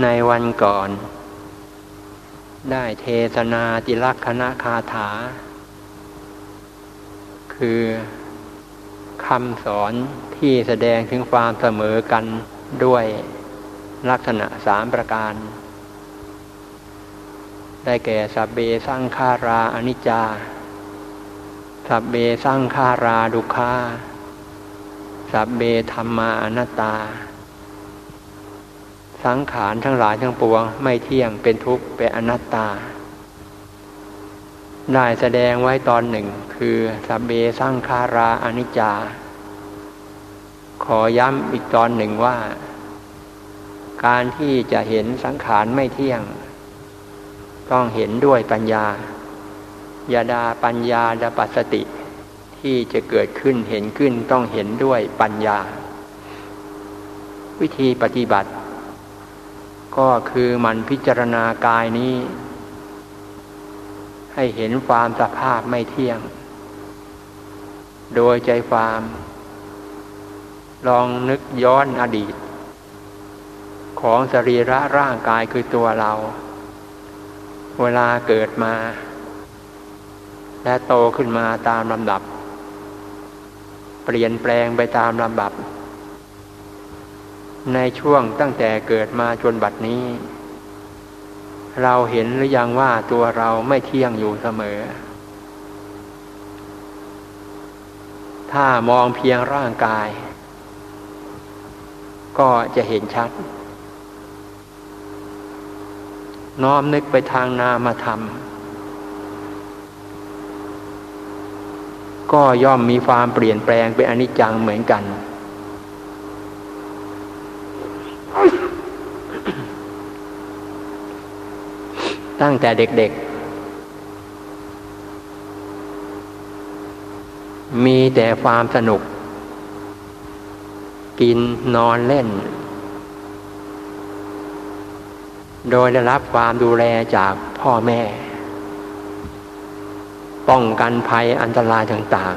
ในวันก่อน ได้เทศนาติลักษณคาถา คือคำสอนที่แสดงถึงความเสมอกันด้วยลักษณะสามประการ ได้แก่สัพเบสร้างคาราอนิจจา สัพเบสร้างคาราดุคาสัพเบธรรมาอนัตตา สังขารทั้งหลายทั้งปวง ไม่เที่ยงเป็นทุกข์เป็นอนัตตา ได้แสดงไว้ตอนหนึ่งคือสัเบสร้างคาราอนิจจา ขอย้ำอีกตอนหนึ่งว่า การที่จะเห็นสังขารไม่เที่ยง ต้องเห็นด้วยปัญญายาดาปัญญาดาปัสสติ ที่จะเกิดขึ้นเห็นขึ้นต้องเห็นด้วยปัญญา วิธีปฏิบัติ ก็คือมันพิจารณากายนี้ ให้เห็นความสภาพไม่เที่ยง โดยใจความ ลองนึกย้อนอดีต ของสรีระร่างกายคือตัวเรา เวลาเกิดมา และโตขึ้นมาตามลำดับ เปลี่ยนแปลงไปตามลำดับ ในช่วงตั้งแต่เกิดมาจนบัดนี้ เราเห็นหรือยังว่าตัวเราไม่เที่ยงอยู่เสมอ ถ้ามองเพียงร่างกาย ก็จะเห็นชัด น้อมนึกไปทางนามธรรมก็ย่อมมีความเปลี่ยนแปลงเป็นอนิจจังเหมือนกัน ตั้งแต่เด็กๆ มีแต่ความสนุก กินนอนเล่น โดยได้รับความดูแลจากพ่อแม่ ป้องกันภัยอันตรายต่าง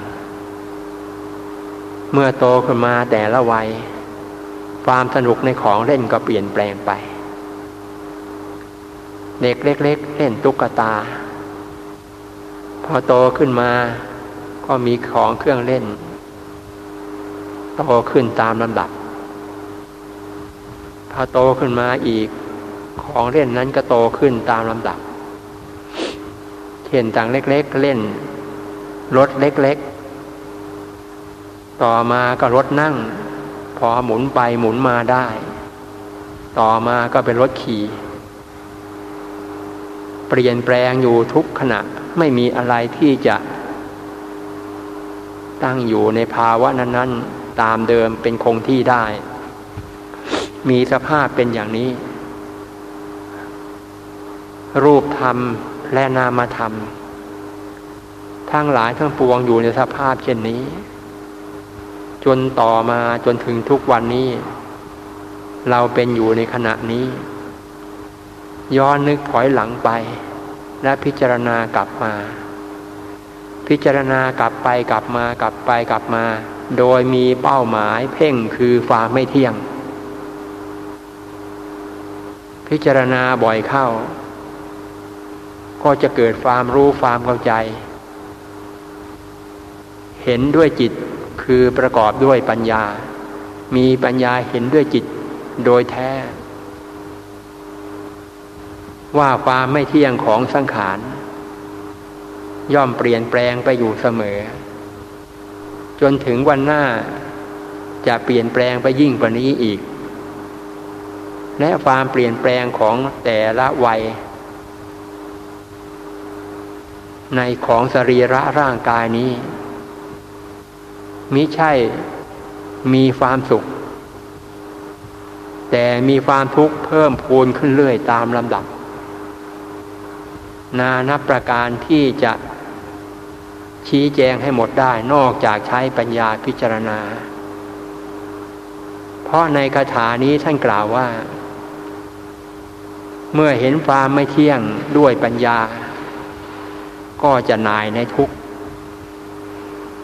ๆ เมื่อโตขึ้นมาแต่ละวัย ความสนุกในของเล่นก็เปลี่ยนแปลงไป เด็กเล็ก ๆ เล่นตุ๊กตา พอโตขึ้นมาก็มีของเครื่องเล่น โตขึ้นตามลำดับ พอโตขึ้นมาอีก ของเล่นนั้นก็โตขึ้นตามลำดับ เช่นต่างเล็ก ๆ เล่นรถเล็ก ๆ ต่อมาก็รถนั่ง พอหมุนไปหมุนมาได้ ต่อมาก็เป็นรถขี่ ลี่ยนแปลงอยู่ทุกขณะไม่มีอะไรที่จะตั้งอยู่ในภาวะนั้น ๆ ตามเดิมเป็นคงที่ได้ มีสภาพเป็นอย่างนี้ รูปธรรมและนามธรรม ทั้งหลายทั้งปวงอยู่ในสภาพเช่นนี้ จนต่อมาจนถึงทุกวันนี้ เราเป็นอยู่ในขณะนี้ ย้อนนึกถอยหลังไป และพิจารณากลับมา พิจารณากลับไปกลับมากลับไปกลับมา โดยมีเป้าหมายเพ่งคือความไม่เที่ยง พิจารณาบ่อยเข้า ก็จะเกิดความรู้ความเข้าใจ เห็นด้วยจิตคือประกอบด้วยปัญญา มีปัญญาเห็นด้วยจิตโดยแท้ ว่าความไม่เที่ยงของสังขาร ย่อมเปลี่ยนแปลงไปอยู่เสมอ จนถึงวันหน้าจะเปลี่ยนแปลงไปยิ่งกว่านี้อีก และความเปลี่ยนแปลงของแต่ละวัย ในของสรีระร่างกายนี้มิใช่มีความสุข แต่มีความทุกข์เพิ่มพูนขึ้นเรื่อยตามลำดับ นานับประการที่จะชี้แจงให้หมดได้นอกจากใช้ปัญญาพิจารณา เพราะในคาถานี้ท่านกล่าวว่า เมื่อเห็นความไม่เที่ยงด้วยปัญญา ก็จะนายในทุกข์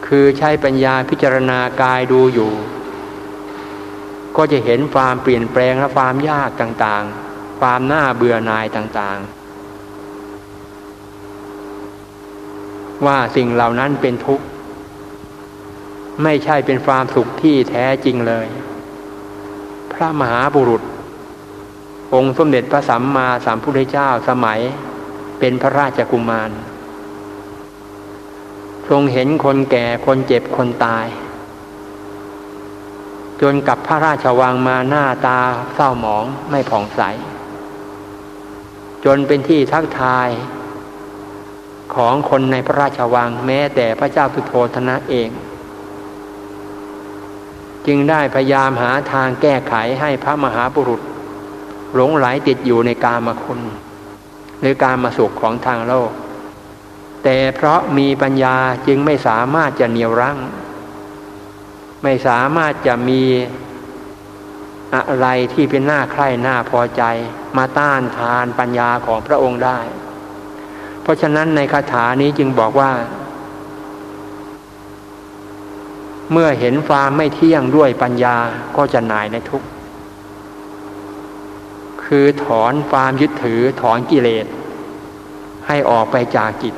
คือใช้ปัญญาพิจารณากายดูอยู่ ก็จะเห็นความเปลี่ยนแปลงและความยากต่างๆ ความน่าเบื่อหน่ายต่างๆ ว่าสิ่งเหล่านั้นเป็นทุกข์ ไม่ใช่เป็นความสุขที่แท้จริงเลย พระมหาบุรุษ องค์สมเด็จพระสัมมาสัมพุทธเจ้าสมัยเป็นพระราชกุมาร ทรงเห็นคนแก่คนเจ็บคนตาย จนกับพระราชวังมาหน้าตาเศร้าหมองไม่ผ่องใส จนเป็นที่ทักทาย ของคนในพระราชวังแม้แต่พระเจ้าสุโธธนะเอง จึงได้พยายามหาทางแก้ไขให้พระมหาบุรุษ หลงไหลติดอยู่ในกามคุณ หรือการมาสุขของทางโลก แต่เพราะมีปัญญาจึงไม่สามารถจะเหนียวรั้ง ไม่สามารถจะมีอะไรที่เป็นหน้าใคร่หน้าพอใจ มาต้านทานปัญญาของพระองค์ได้ ราะฉะนั้นในคาถานี้จึงบอกว่า เมื่อเห็นความไม่เที่ยงด้วยปัญญาก็จะหน่ายในทุกข์คือถอนความยึดถือถอนกิเลส ให้ออกไปจากจิต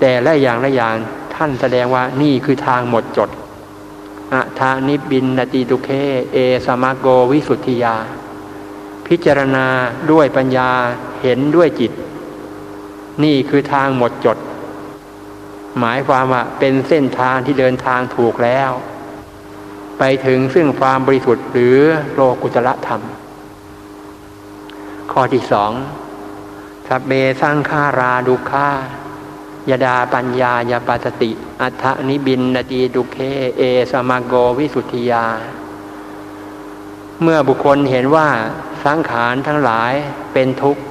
แต่ละอย่างละอย่างท่านแสดงว่านี่คือทางหมดจดอะทานิบินนติตุเค เอสมาโกวิสุทธิยา พิจารณาด้วยปัญญาเห็นด้วยจิต นี่คือทางหมดจด หมายความว่าเป็นเส้นทางที่เดินทางถูกแล้ว ไปถึงซึ่งความบริสุทธิ์หรือโลกุตละธรรม ข้อที่สองสัพเบสร้างฆาราดุขายดาปัญญายาปัสติ อัฏฐนิบินนาตีดุเค เอสมาโกวิสุทธิยา เมื่อบุคคลเห็นว่าสังขารทั้งหลายเป็นทุกข์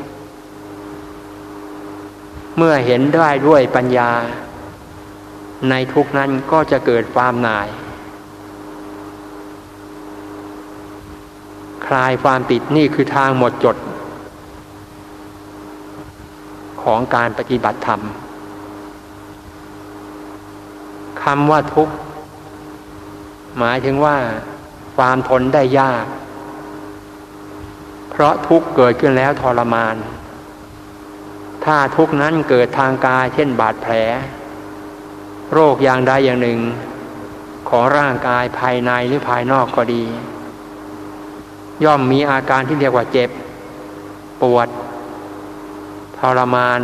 เมื่อเห็นได้ด้วยปัญญา ในทุกนั้นก็จะเกิดความหน่ายคลายความติดนี่คือทางหมดจด ของการปฏิบัติธรรมคำว่าทุกข์หมายถึงว่า ความทนได้ยาก เพราะทุกข์เกิดขึ้นแล้วทรมาน ถ้าทุกนั้นเกิดทางกายเช่นบาดแผล โรคอย่างใดอย่างหนึ่ง ของร่างกายภายในหรือภายนอกก็ดี ย่อมมีอาการที่เรียกว่าเจ็บ ปวดทรมาน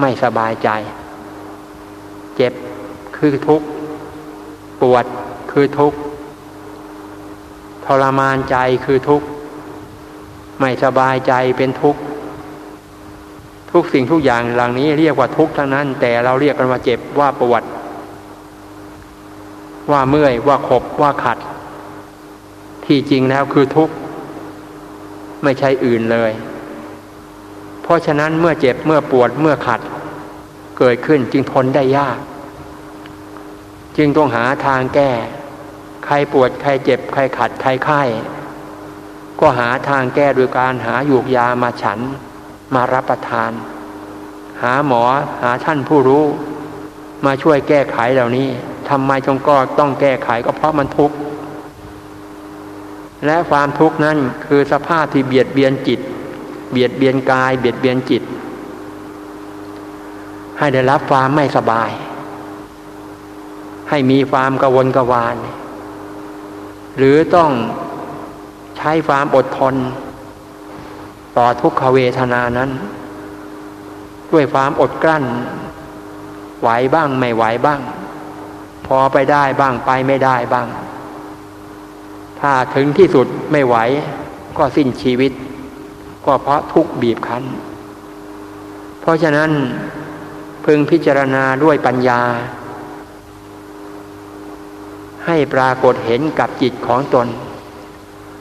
ไม่สบายใจ เจ็บคือทุกข์ ปวดคือทุกข์ทรมานใจคือทุกข์ ไม่สบายใจเป็นทุกข์ ทุกสิ่งทุกอย่างหล่านี้เรียกว่าทุกข์ทั้งนั้น แต่เราเรียกกันว่าเจ็บว่าปวดว่าเมื่อยว่าขบว่าขัด ที่จริงแล้วคือทุกข์ ไม่ใช่อื่นเลย เพราะฉะนั้นเมื่อเจ็บเมื่อปวดเมื่อขัด เกิดขึ้นจึงทนได้ยาก จึงต้องหาทางแก้ ใครปวดใครเจ็บ ใครขัด ใครไข้ ก็หาทางแก้โดยการหาหยูกยามาฉัน มารับประทาน หาหมอหาท่านผู้รู้ มาช่วยแก้ไขเหล่านี้ทำไมจงก็ต้องแก้ไขก็เพราะมันทุกข์และความทุกข์นั้นคือสภาพที่เบียดเบียนจิต เบียดเบียนกาย เบียดเบียนจิต ให้ได้รับความไม่สบาย ให้มีความกวนกวาน หรือต้องใช้ความอดทน ต่อทุกขเวทนานั้น ด้วยความอดกลั้น ไหวบ้างไม่ไหวบ้าง พอไปได้บ้างไปไม่ได้บ้าง ถ้าถึงที่สุดไม่ไหวก็สิ้นชีวิต ก็เพราะทุกบีบคั้น เพราะฉะนั้นพึงพิจารณาด้วยปัญญา ให้ปรากฏเห็นกับจิตของตน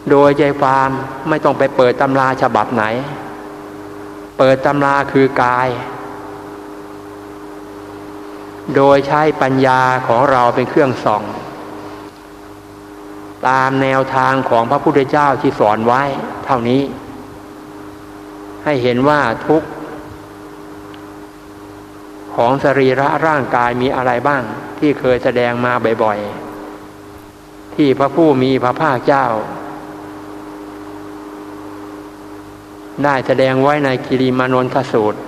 โดยใจความไม่ต้องไปเปิดตำราฉบับไหน เปิดตำราคือกาย โดยใช้ปัญญาของเราเป็นเครื่องส่อง ตามแนวทางของพระพุทธเจ้าที่สอนไว้ เท่านี้ ให้เห็นว่าทุกของสรีระร่างกายมีอะไรบ้างที่เคยแสดงมาบ่อยๆ ที่พระผู้มีพระภาคเจ้า ได้แสดงไว้ในกิริมานนทสูตร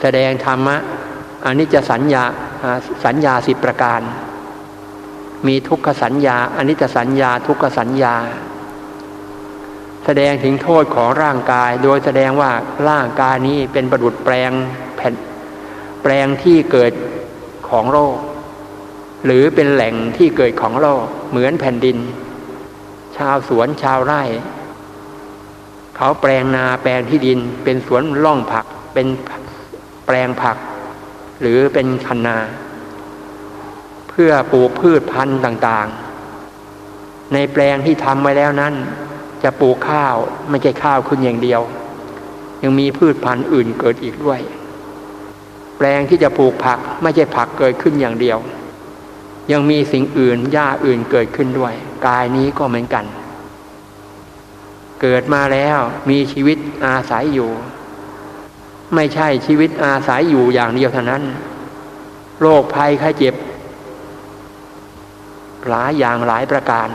แสดงธรรมะอันนี้จะสัญญาสัญญาสิบประการ มีทุกขสัญญาอันนี้จะสัญญาทุกขสัญญา แสดงถึงโทษของร่างกาย โดยแสดงว่าร่างกายนี้เป็นประดุดแปลงแผ่นแปลงที่เกิดของโลกหรือเป็นแหล่งที่เกิดของโลกเหมือนแผ่นดิน ชาวสวนชาวไร่ เขาแปลงนาแปลงที่ดิน เป็นสวนล่องผัก เป็นแปลงผัก หรือเป็นคันนา เพื่อปลูกพืชพันธุ์ต่างๆ ในแปลงที่ทำไว้แล้วนั้น จะปลูกข้าวไม่ใช่ข้าวขึ้นอย่างเดียว ยังมีพืชพันธุ์อื่นเกิดอีกด้วย แปลงที่จะปลูกผักไม่ใช่ผักเกิดขึ้นอย่างเดียว ยังมีสิ่งอื่นหญ้าอื่นเกิดขึ้นด้วย กายนี้ก็เหมือนกัน เกิดมาแล้วมีชีวิตอาศัยอยู่ ไม่ใช่ชีวิตอาศัยอยู่อย่างเดียวเท่านั้นโรคภัยไข้เจ็บ หลายอย่างหลายประการ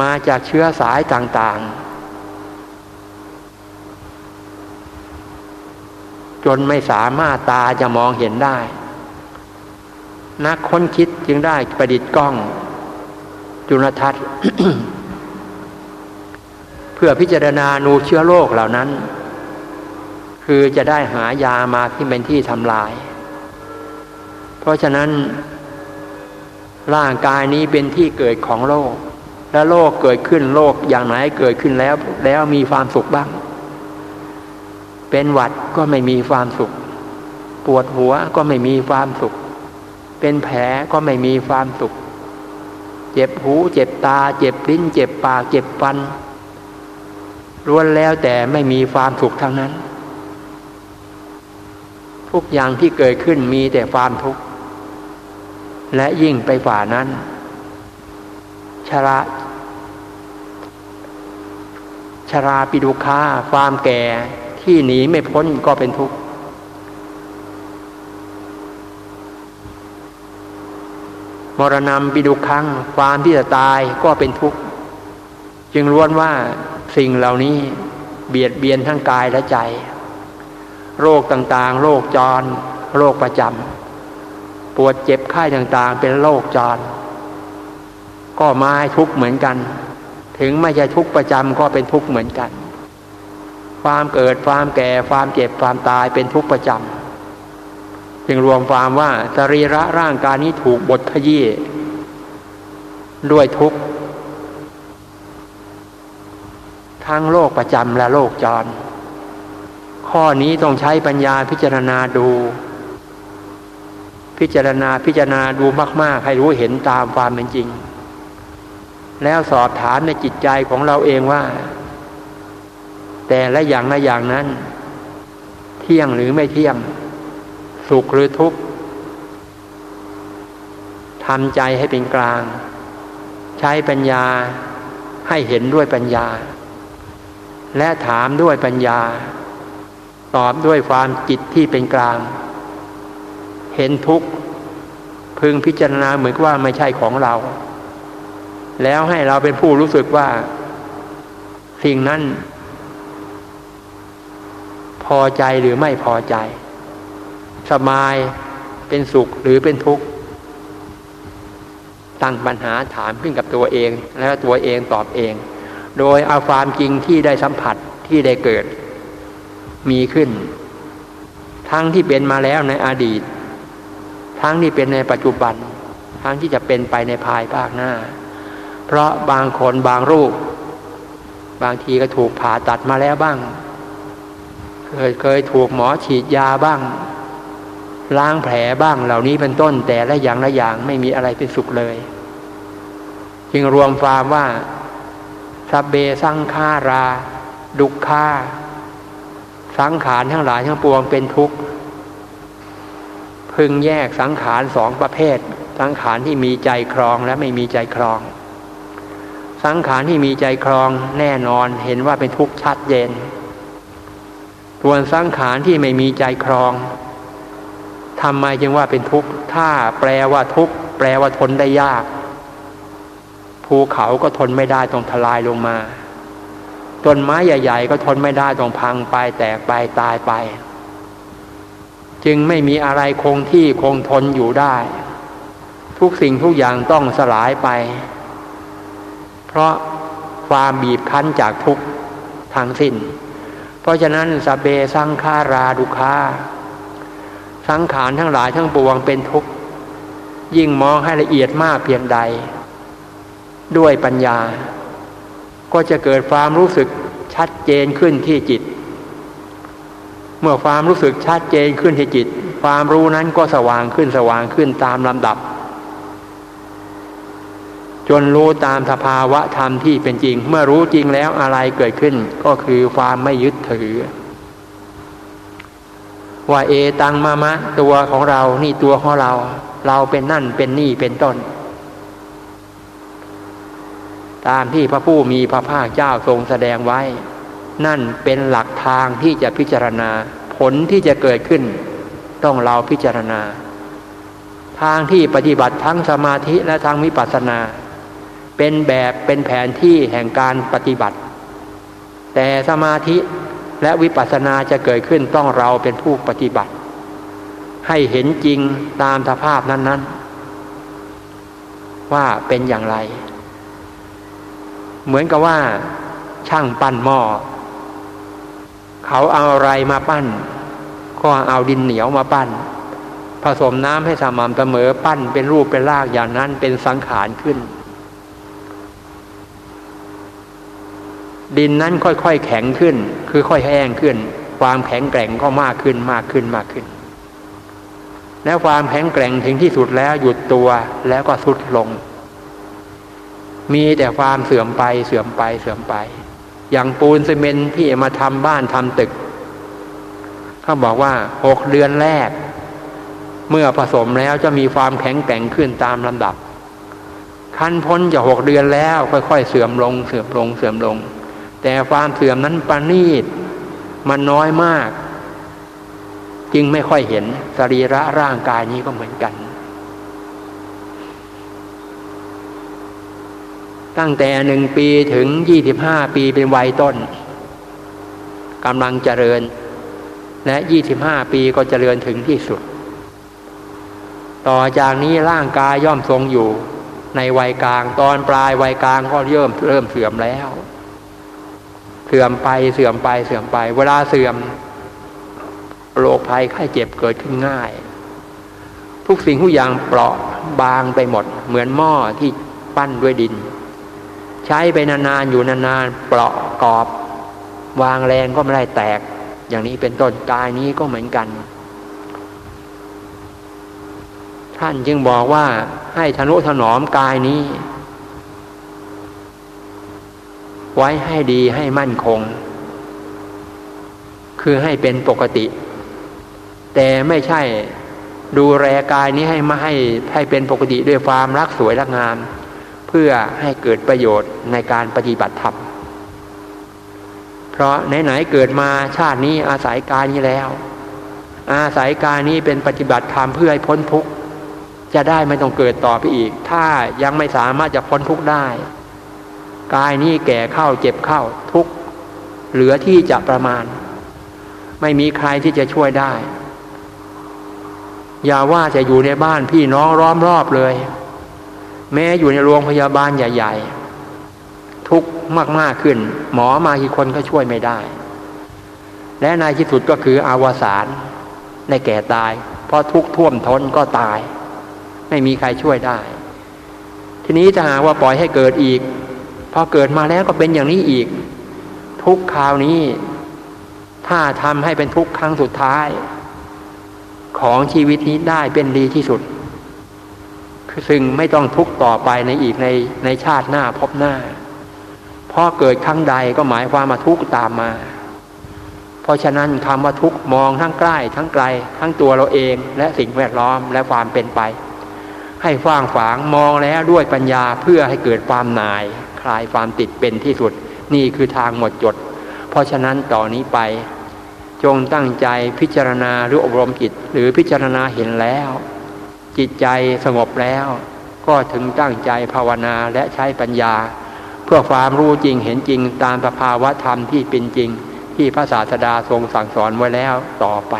มาจากเชื้อสายต่างๆ จนไม่สามารถตาจะมองเห็นได้ นักค้นคิดจึงได้ประดิษฐ์กล้อง จุลทรรศน์เพื่อพิจารณานูเชื้อโรคเหล่านั้น คือจะได้หายามาที่เป็นที่ทำลาย เพราะฉะนั้น ร่างกายนี้เป็นที่เกิดของโรคและโรคเกิดขึ้นโรคอย่างไหนเกิดขึ้นแล้ว แล้วมีความสุขบ้าง เป็นหวัดก็ไม่มีความสุข ปวดหัวก็ไม่มีความสุข เป็นแผลก็ไม่มีความสุข เจ็บหู เจ็บตา เจ็บลิ้น เจ็บปาก เจ็บฟันล้วนแล้วแต่ไม่มีความสุขทั้งนั้น ทุกอย่างที่เกิดขึ้นมีแต่ความทุกข์ และยิ่งไปฝ่านั้น ชราชราปิดุคาความแก่ที่หนีไม่พ้นก็เป็นทุกข์ มรณะปิดุครั้งความที่จะตายก็เป็นทุกข์จึงล้วนว่าสิ่งเหล่านี้เบียดเบียนทั้งกายและใจ โรคต่างๆ โรคจร โรคประจำปวดเจ็บไข้ต่างๆ เป็นโรคจร ก็มาทุกข์เหมือนกัน ถึงไม่ใช่ทุกข์ประจำก็เป็นทุกข์เหมือนกัน ความเกิดความแก่ความเจ็บความตายเป็นทุกข์ประจำ จึงรวมความว่าสรีระร่างกายนี้ถูกบทขยี้ด้วยทุกข์ทั้งโลกประจำและโลกจร ข้อนี้ต้องใช้ปัญญาพิจารณาดู พิจารณาพิจารณาดูมาก ๆ ให้รู้เห็นตามความเป็นจริง แล้วสอบถามในจิตใจของเราเองว่า แต่ละอย่างละอย่างนั้น เที่ยงหรือไม่เที่ยง สุขหรือทุกข์ทำใจให้เป็นกลาง ใช้ปัญญาให้เห็นด้วยปัญญา และถามด้วยปัญญา ตอบด้วยความจิตที่เป็นกลาง เห็นทุกข์พึงพิจารณาเหมือนว่าไม่ใช่ของเรา แล้วให้เราเป็นผู้รู้สึกว่า สิ่งนั้น พอใจหรือไม่พอใจ สบายเป็นสุขหรือเป็นทุกข์ตั้งปัญหาถามขึ้นกับตัวเอง แล้วตัวเองตอบเอง โดยเอาความจริงที่ได้สัมผัสที่ได้เกิด มีขึ้น ทั้งที่เป็นมาแล้วในอดีต ทั้งที่เป็นในปัจจุบัน ทั้งที่จะเป็นไปในภายภาคหน้า เพราะบางคนบางรูป บางทีก็ถูกผ่าตัดมาแล้วบ้าง เคยเคยถูกหมอฉีดยาบ้าง ล้างแผลบ้างเหล่านี้เป็นต้น แต่ละอย่างละอย่างไม่มีอะไรเป็นสุขเลย จึงรวมความว่าสัเบสังขารา ดุขาสังขารทั้งหลายทั้งปวงเป็นทุกข์ พึงแยกสังขารสองประเภท สังขารที่มีใจครองและไม่มีใจครอง สังขารที่มีใจครองแน่นอนเห็นว่าเป็นทุกข์ชัดเจนส่วนสังขารที่ไม่มีใจครอง ทำไมจึงว่าเป็นทุกข์ ถ้าแปลว่าทุกข์ แปลว่าทนได้ยาก ภูเขาก็ทนไม่ได้ต้องทลายลงมาต้นไม้ใหญ่ ๆ ก็ทนไม่ได้ต้องพังไปแตกไปตายไป จึงไม่มีอะไรคงที่คงทนอยู่ได้ ทุกสิ่งทุกอย่างต้องสลายไป เพราะความบีบคั้นจากทุกทางสิ้น เพราะฉะนั้นสเบสังขาราดุคา สังขารทั้งหลายทั้งปวงเป็นทุกข์ ยิ่งมองให้ละเอียดมากเพียงใด ด้วยปัญญา ก็จะเกิดความรู้สึกชัดเจนขึ้นที่จิต เมื่อความรู้สึกชัดเจนขึ้นที่จิต ความรู้นั้นก็สว่างขึ้นสว่างขึ้นตามลำดับ จนรู้ตามสภาวะธรรมที่เป็นจริง เมื่อรู้จริงแล้วอะไรเกิดขึ้นก็คือความไม่ยึดถือ ว่าเอตังมามะ ตัวของเรา นี่ตัวของเรา เราเป็นนั่นเป็นนี่เป็นต้น ตามที่พระผู้มีพระภาคเจ้าทรงแสดงไว้ นั่นเป็นหลักทางที่จะพิจารณา ผลที่จะเกิดขึ้น ต้องเราพิจารณา ทางที่ปฏิบัติทั้งสมาธิและทางวิปัสสนา เป็นแบบเป็นแผนที่แห่งการปฏิบัติ แต่สมาธิ และวิปัสสนาจะเกิดขึ้นต้องเราเป็นผู้ปฏิบัติ ให้เห็นจริงตามสภาพนั้น ๆ ว่าเป็นอย่างไร เหมือนกับว่า ช่างปั้นหม้อเขาเอาอะไรมาปั้น ก็เอาดินเหนียวมาปั้น ผสมน้ำให้สม่ำเสมอปั้นเป็นรูปเป็นรากอย่างนั้นเป็นสังขารขึ้น ดินนั้นค่อยๆแข็งขึ้น คือค่อยแห้งขึ้น ความแข็งแกร่งก็มากขึ้นมากขึ้นมากขึ้น แล้วความแข็งแกร่งถึงที่สุดแล้วหยุดตัวแล้วก็สุดลง มีแต่ความเสื่อมไปเสื่อมไปเสื่อมไป อย่างปูนซีเมนที่มาทำบ้านทำตึกเขาบอกว่าหกเดือนแรก เมื่อผสมแล้วจะมีความแข็งแกร่งขึ้นตามลำดับ ขั้นพ้นจะหกเดือนแล้วค่อยๆเสื่อมลงเสื่อมลงเสื่อมลง แต่ความเสื่อมนั้นประณีตมันน้อยมาก จึงไม่ค่อยเห็นสรีระร่างกายนี้ก็เหมือนกัน ตั้งแต่หนึ่งปีถึงยี่สิบห้าปีเป็นวัยต้นกำลังเจริญ และยี่สิบห้าปีก็เจริญถึงที่สุด ต่อจากนี้ร่างกายย่อมทรงอยู่ในวัยกลางตอนปลายวัยกลางก็เริ่มเริ่มเสื่อมแล้ว เสื่อมไปเสื่อมไปเสื่อมไป เวลาเสื่อมโรคภัยไข้เจ็บเกิดขึ้นง่าย ทุกสิ่งทุกอย่างเปราะบางไปหมด เหมือนหม้อที่ปั้นด้วยดิน ใช้ไปนานๆอยู่นานๆเปราะกรอบ วางแรงก็ไม่ได้แตก อย่างนี้เป็นต้นกายนี้ก็เหมือนกัน ท่านจึงบอกว่าให้ทนุถนอมกายนี้ ไว้ให้ดีให้มั่นคง คือให้เป็นปกติ แต่ไม่ใช่ดูแลกายนี้ให้มาให้ให้เป็นปกติด้วยความรักสวยรักงาม เพื่อให้เกิดประโยชน์ในการปฏิบัติธรรมเพราะไหนๆเกิดมาชาตินี้อาศัยกายนี้แล้ว อาศัยกายนี้เป็นปฏิบัติธรรมเพื่อให้พ้นทุกข์จะได้ไม่ต้องเกิดต่อไปอีก ถ้ายังไม่สามารถจะพ้นทุกข์ได้ กายนี้แก่เข้าเจ็บเข้าทุกเหลือที่จะประมาณ ไม่มีใครที่จะช่วยได้ อย่าว่าจะอยู่ในบ้านพี่น้องร้อมรอบเลย แม้อยู่ในโรงพยาบาลใหญ่ ๆ ทุกมากมากขึ้น หมอมากี่คนก็ช่วยไม่ได้ และในที่สุดก็คืออาวสารในแก่ตาย เพราะทุกท่วมท้นก็ตาย ไม่มีใครช่วยได้ ทีนี้ถ้าหากว่าปล่อยให้เกิดอีก อเกิดมาแล้วก็เป็นอย่างนี้อีก ทุกคราวนี้ ถ้าทำให้เป็นทุกครั้งสุดท้าย ของชีวิตนี้ได้เป็นดีที่สุดซึ่งไม่ต้องทุกต่อไปในอีกในในชาติหน้าพบหน้าพอเกิดครั้งใดก็หมายความมาทุกตามมา เพราะฉะนั้นคำว่าทุกมองทั้งใกล้ทั้งไกล ทั้งตัวเราเองและสิ่งแวดล้อมและความเป็นไป ให้ฟ้างฝางมองแล้วด้วยปัญญาเพื่อให้เกิดความนาย ลายความติดเป็นที่สุด นี่คือทางหมดจด เพราะฉะนั้นต่อนนี้ไป จงตั้งใจพิจารณาหรืออบรมจิตหรือพิจารณาเห็นแล้ว จิตใจสงบแล้ว ก็ถึงตั้งใจภาวนาและใช้ปัญญา เพื่อความรู้จริงเห็นจริงตามสภาวะธรรมที่เป็นจริง ที่พระศาสดาทรงสั่งสอนไว้แล้วต่อไป